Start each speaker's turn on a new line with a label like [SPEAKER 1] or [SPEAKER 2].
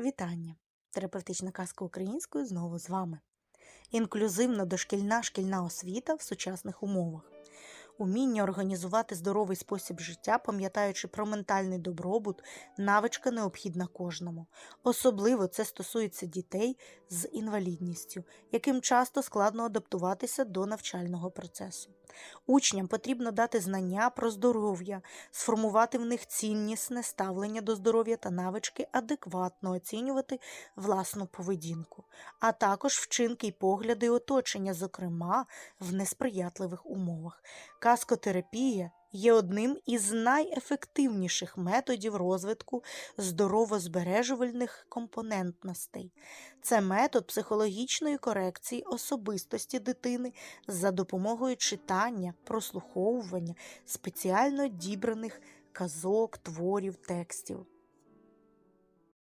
[SPEAKER 1] Вітання! Терапевтична казка українською знову з вами. Інклюзивна дошкільна шкільна освіта в сучасних умовах. Уміння організувати здоровий спосіб життя, пам'ятаючи про ментальний добробут, навичка необхідна кожному. Особливо це стосується дітей з інвалідністю, яким часто складно адаптуватися до навчального процесу. Учням потрібно дати знання про здоров'я, сформувати в них ціннісне ставлення до здоров'я та навички адекватно оцінювати власну поведінку, а також вчинки й погляди оточення, зокрема в несприятливих умовах. Каскотерапія є одним із найефективніших методів розвитку здоровозбережувальних компонентностей. Це метод психологічної корекції особистості дитини за допомогою читання, прослуховування спеціально дібраних казок, творів, текстів.